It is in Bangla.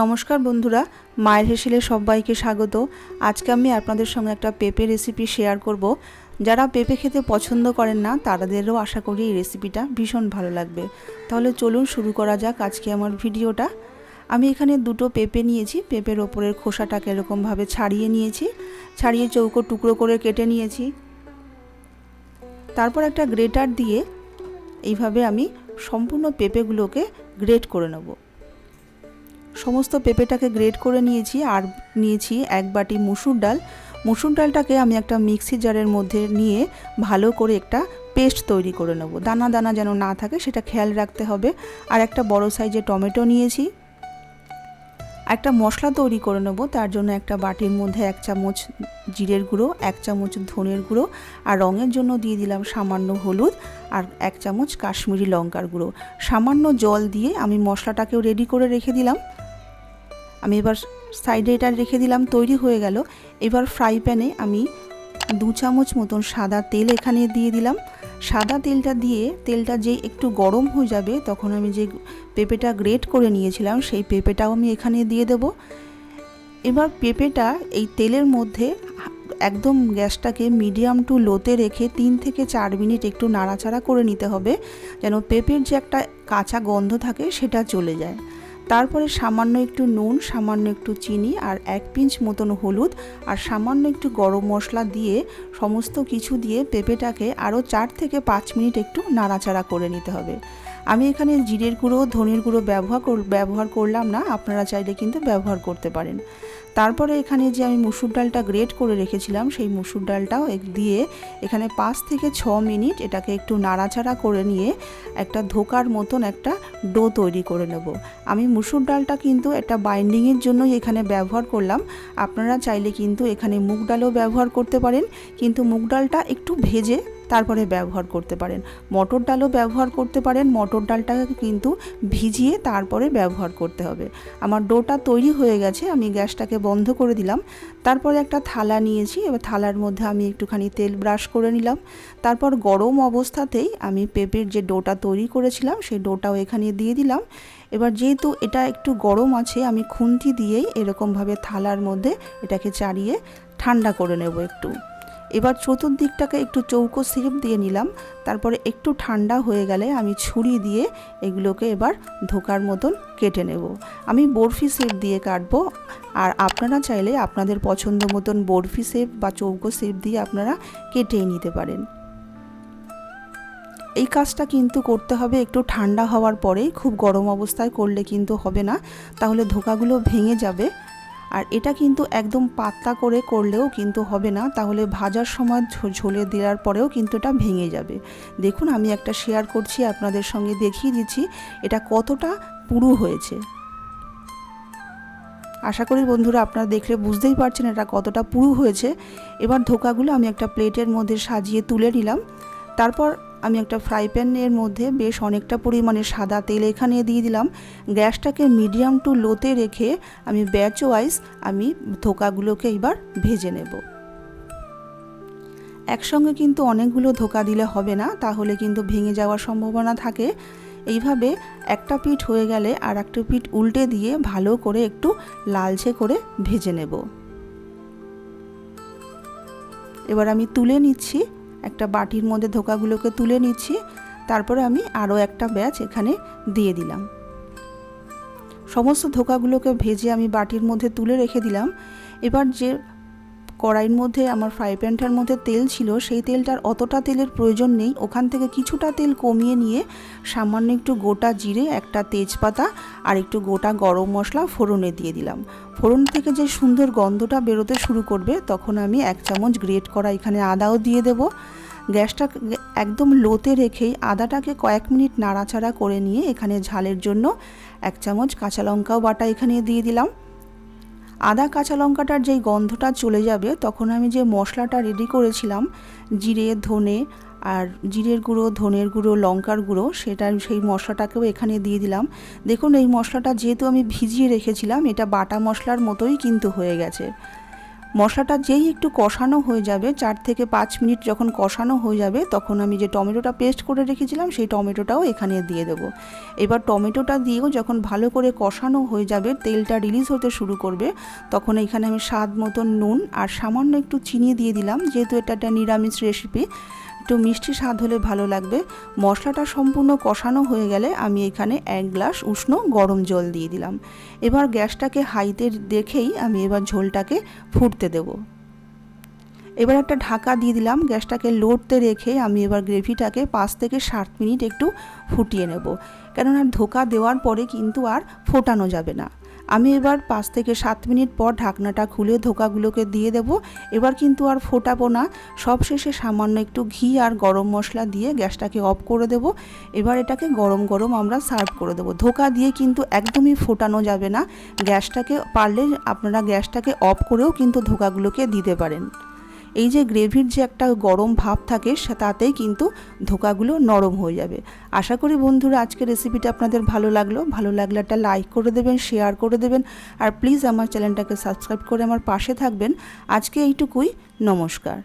নমস্কার বন্ধুরা, মায়ের হেসেলে সবাইকে স্বাগত। আজকে আমি আপনাদের সঙ্গে একটা পেঁপে রেসিপি শেয়ার করব। যারা পেঁপে খেতে পছন্দ করেন না তাদেরও আশা করি এই রেসিপিটা ভীষণ ভালো লাগবে। তাহলে চলুন শুরু করা যাক আজকে আমার ভিডিওটা। আমি এখানে দুটো পেঁপে নিয়েছি, পেঁপের ওপরের খোসাটাকে এরকমভাবে ছাড়িয়ে নিয়েছি, ছাড়িয়ে চৌকো টুকরো করে কেটে নিয়েছি। তারপর একটা গ্রেটার দিয়ে এইভাবে আমি সম্পূর্ণ পেঁপেগুলোকে গ্রেট করে নেব। সমস্ত পেঁপেটাকে গ্রেট করে নিয়েছি আর নিয়েছি এক বাটি মুসুর ডাল। মুসুর ডালটাকে আমি একটা মিক্সি জারের মধ্যে নিয়ে ভালো করে একটা পেস্ট তৈরি করে নেব। দানা দানা যেন না থাকে সেটা খেয়াল রাখতে হবে। আর একটা বড় সাইজের টমেটো নিয়েছি। একটা মশলা তৈরি করে নেব, তার জন্য একটা বাটির মধ্যে এক চামচ জিরের গুঁড়ো, এক চামচ ধনের গুঁড়ো আর রঙের জন্য দিয়ে দিলাম সামান্য হলুদ আর এক চামচ কাশ্মীরি লঙ্কার গুঁড়ো। সামান্য জল দিয়ে আমি মশলাটাকেও রেডি করে রেখে দিলাম। আমি এবার সাইডে এটা রেখে দিলাম, তৈরি হয়ে গেল। এবার ফ্রাই প্যানে আমি দু চামচ মতন সাদা তেল এখানে দিয়ে দিলাম। সাদা তেলটা দিয়ে তেলটা যে একটু গরম হয়ে যাবে, তখন আমি যে পেঁপেটা গ্রেট করে নিয়েছিলাম, সেই পেঁপেটাও আমি এখানে দিয়ে দেব। এবার পেঁপেটা এই তেলের মধ্যে একদম গ্যাসটাকে মিডিয়াম টু লোতে রেখে তিন থেকে চার মিনিট একটু নাড়াচাড়া করে নিতে হবে, যেন পেঁপের যে একটা কাঁচা গন্ধ থাকে, সেটা চলে যায়। তারপরে সামান্য একটু নুন, সামান্য একটু চিনি আর এক পিঞ্চ মতন হলুদ আর সামান্য একটু গরম মশলা দিয়ে সমস্ত কিছু দিয়ে পেঁপেটাকে আরও চার থেকে পাঁচ মিনিট একটু নাড়াচাড়া করে নিতে হবে। আমি এখানে জিরের গুঁড়ো, ধনির গুঁড়ো ব্যবহার ব্যবহার করলাম না, আপনারা চাইলে কিন্তু ব্যবহার করতে পারেন। তারপরে এখানে যে আমি মুসুর ডালটা গ্রেট করে রেখেছিলাম, সেই মুসুর ডালটাও দিয়ে এখানে পাঁচ থেকে ছ মিনিট এটাকে একটু নাড়াচাড়া করে নিয়ে একটা ধোকার মতন একটা ডো তৈরি করে নেব। আমি মুসুর ডালটা কিন্তু একটা বাইন্ডিংয়ের জন্যই এখানে ব্যবহার করলাম। আপনারা চাইলে কিন্তু এখানে মুগ ডালও ব্যবহার করতে পারেন, কিন্তু মুগ ডালটা একটু ভেজে তারপরে ব্যবহার করতে পারেন। মটর ডালও ব্যবহার করতে পারেন। মটর ডালটাকে কিন্তু ভিজিয়ে তারপরে ব্যবহার করতে হবে। আমার ডোটা তৈরি হয়ে গেছে, আমি গ্যাসটাকে বন্ধ করে দিলাম। তারপরে একটা থালা নিয়েছি, এবার থালার মধ্যে আমি একটুখানি তেল ব্রাশ করে নিলাম। তারপর গরম অবস্থাতেই আমি পেঁপের যে ডোটা তৈরি করেছিলাম, সেই ডোটাও এখানে দিয়ে দিলাম। এবার যেহেতু এটা একটু গরম আছে, আমি খুন্তি দিয়েই এরকমভাবে থালার মধ্যে এটাকে চাড়িয়ে ঠান্ডা করে নেব একটু। এবার চতুর্দিকটাকে একটু চৌকো শেপ দিয়ে নিলাম। তারপরে একটু ঠান্ডা হয়ে গেলে আমি ছুরি দিয়ে এগুলোকে এবার ধোকার মতন কেটে নেব। আমি বরফি শেপ দিয়ে কাটবো। আর আপনারা চাইলে আপনাদের পছন্দ মতন বরফি শেপ বা চৌকো শেপ দিয়ে আপনারা কেটেই নিতে পারেন। এই কাজটা কিন্তু করতে হবে একটু ঠান্ডা হওয়ার পরেই। খুব গরম অবস্থায় করলে কিন্তু হবে না। তাহলে ধোকাগুলো ভেঙে যাবে। আর এটা কিন্তু একদম পাতলা করে করলেও কিন্তু হবে না, তাহলে ভাজার সময় ঝোলে দেওয়ার পরেও কিন্তু এটা ভেঙে যাবে। দেখুন, আমি একটা শেয়ার করছি, আপনাদের সঙ্গে দেখিয়ে দিচ্ছি, এটা কতটা পুরু হয়েছে। আশা করি বন্ধুরা আপনারা দেখলে বুঝতেই পারছেন এটা কতটা পুরু হয়েছে। এবার ধোকাগুলো আমি একটা প্লেটের মধ্যে সাজিয়ে তুলে নিলাম। তারপর আমি একটা ফ্রাই প্যানের মধ্যে বেশ অনেকটা পরিমাণে সাদা তেল এখানে দিয়ে দিলাম। গ্যাসটাকে মিডিয়াম টু লোতে রেখে আমি ব্যাচ ওয়াইজ আমি ধোকাগুলোকে এবার ভেজে নেব। একসঙ্গে কিন্তু অনেকগুলো ধোকা দিলে হবে না, তাহলে কিন্তু ভেঙে যাওয়ার সম্ভাবনা থাকে। এইভাবে একটা পিঠ হয়ে গেলে আর একটা পিঠ উল্টে দিয়ে ভালো করে একটু লালচে করে ভেজে নেব। এবার আমি তুলে নিচ্ছি একটা বাটির মধ্যে ধোকাগুলোকে তুলে নিচ্ছি, তারপরে আমি আরও একটা ব্যাচ এখানে দিয়ে দিলাম। সমস্ত ধোকাগুলোকে ভেজে আমি বাটির মধ্যে তুলে রেখে দিলাম। এবার যে কড়াইয়ের মধ্যে আমার ফ্রাই প্যানটার মধ্যে তেল ছিল, সেই তেলটার অতটা তেলের প্রয়োজন নেই। ওখান থেকে কিছুটা তেল কমিয়ে নিয়ে সামান্য একটু গোটা জিরে, একটা তেজপাতা আর একটু গোটা গরম মশলা ফোড়নে দিয়ে দিলাম। ফোড়ন থেকে যে সুন্দর গন্ধটা বেরোতে শুরু করবে, তখন আমি এক চামচ গ্রেট করা এখানে আদাও দিয়ে দেব। গ্যাসটা একদম লোতে রেখেই আদাটাকে কয়েক মিনিট নাড়াচাড়া করে নিয়ে এখানে ঝালের জন্য এক চামচ কাঁচা লঙ্কাও বাটা এখানে দিয়ে দিলাম। আদা কাঁচা লঙ্কাটার যেই গন্ধটা চলে যাবে, তখন আমি যে মশলাটা রেডি করেছিলাম, জিরে, ধনে আর জিরের গুঁড়ো, ধনের গুঁড়ো, লঙ্কার গুঁড়ো, সেটা সেই মশলাটাকেও এখানে দিয়ে দিলাম। দেখুন, এই মশলাটা যেহেতু আমি ভিজিয়ে রেখেছিলাম, এটা বাটা মশলার মতোই কিন্তু হয়ে গেছে। মশলাটা যেই একটু কষানো হয়ে যাবে, চার থেকে পাঁচ মিনিট যখন কষানো হয়ে যাবে, তখন আমি যে টমেটোটা পেস্ট করে রেখেছিলাম, সেই টমেটোটাও এখানে দিয়ে দেবো। এবার টমেটোটা দিয়েও যখন ভালো করে কষানো হয়ে যাবে, তেলটা রিলিজ হতে শুরু করবে, তখন এখানে আমি স্বাদ মতন নুন আর সামান্য একটু চিনি দিয়ে দিলাম, যেহেতু এটা একটা নিরামিষ রেসিপি একটু মিষ্টি স্বাদ হলে ভালো লাগবে। মশলাটা সম্পূর্ণ কষানো হয়ে গেলে আমি এখানে এক গ্লাস উষ্ণ গরম জল দিয়ে দিলাম। এবার গ্যাসটাকে হাইতে দেখেই আমি এবার ঝোলটাকে ফুটতে দেবো। এবার একটা ঢাকা দিয়ে দিলাম। গ্যাসটাকে লোডতে রেখে আমি এবার গ্রেভিটাকে পাঁচ থেকে সাত মিনিট একটু ফুটিয়ে নেব। কেননা ধোকা দেওয়ার পরে কিন্তু আর ফোটানো যাবে না। আমি এবার পাঁচ থেকে সাত মিনিট পর ঢাকনাটা খুলে ধোকাগুলোকে দিয়ে দেব। এবার কিন্তু আর ফোটাবো না। সবশেষে সামান্য একটু ঘি আর গরম মশলা দিয়ে গ্যাসটাকে অফ করে দেব। এবার এটাকে গরম গরম আমরা সার্ভ করে দেব। ধোকা দিয়ে কিন্তু একদমই ফোটানো যাবে না। গ্যাসটাকে পারলে আপনারা গ্যাসটাকে অফ করেও কিন্তু ধোকাগুলোকে দিতে পারেন। এই যে গ্রেভির যে একটা গরম ভাব থাকে তাতেই কিন্তু ধোকাগুলো নরম হয়ে যাবে। আশা করি বন্ধুরা আজকে রেসিপিটা আপনাদের ভালো লাগল। ভালো লাগলে একটা লাইক করে দেবেন, শেয়ার করে দেবেন, আর প্লিজ আমার চ্যানেলটাকে সাবস্ক্রাইব করে আমার পাশে থাকবেন। আজকে এইটুকুই, নমস্কার।